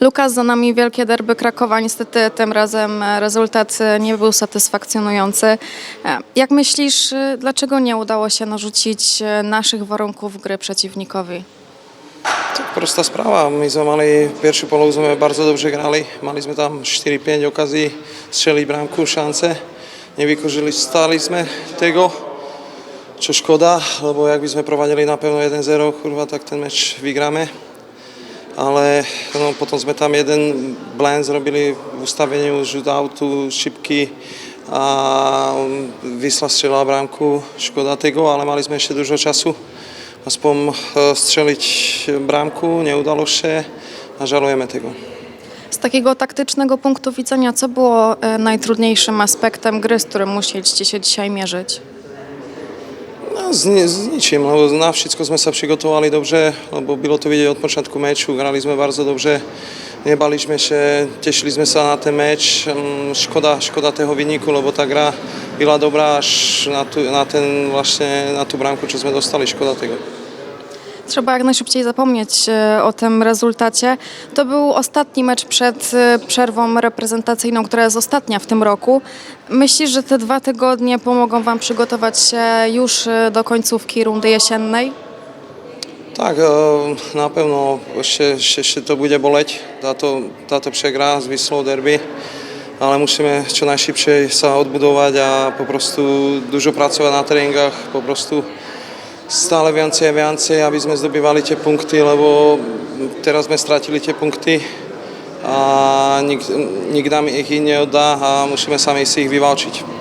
Lukas, za nami wielkie derby Krakowa. Niestety tym razem e, rezultat e, nie był satysfakcjonujący. E, Jak myślisz, dlaczego nie udało się narzucić naszych warunków gry przeciwnikowi? Tak prosta sprawa. My sme mali pierwszy sme bardzo dobrze grali. Mali sme tam 4-5 okazí, strzeli brámku, šance. Nevykožili sme tego, čo škoda, lebo jak by sme provadili na pevno 1-0, kurva, tak ten meč vygráme. Ale no, potom sme tam jeden blend zrobili v ustaveniu shootoutu, šipky a Vysla strelila brámku, škoda tego, ale mali sme ešte dużo času aspoň e, strzelić bramku, nie udało się, a żalujemy tego. Z takiego taktycznego punktu widzenia, co było e, najtrudniejszym aspektem gry, z którym musieliście się dzisiaj mierzyć? Z, ni- z ničím, lebo na všetko sme sa přigotovali dobře, lebo bylo to vidieť od počátku meču, grali sme bardzo dobrze, nebali sme sa, tešili sme sa na ten meč, Mm, škoda, škoda toho vyniku, lebo tá gra byla dobrá až na, tu, na, ten, vlastne, na tú bramku, čo sme dostali, škoda tego. Trzeba jak najszybciej zapomnieć e, o tym rezultacie. To był ostatni mecz przed e, przerwą reprezentacyjną, która jest ostatnia w tym roku. Myślisz, że te dwa tygodnie pomogą Wam przygotować się już e, do końcówki rundy jesiennej? Tak, na pevno ešte, ešte, ešte to bude boleť, táto, táto přegra z Vyslou derby, ale musíme čo najšipšie sa odbudovať a poprostu dużo pracovať na tréningách, poprostu stále viacej a viacej, aby sme zdobývali tie punkty, lebo teraz sme stratili tie punkty a nik, nik nám ich neoddá a musíme sami si ich vyvalčiť.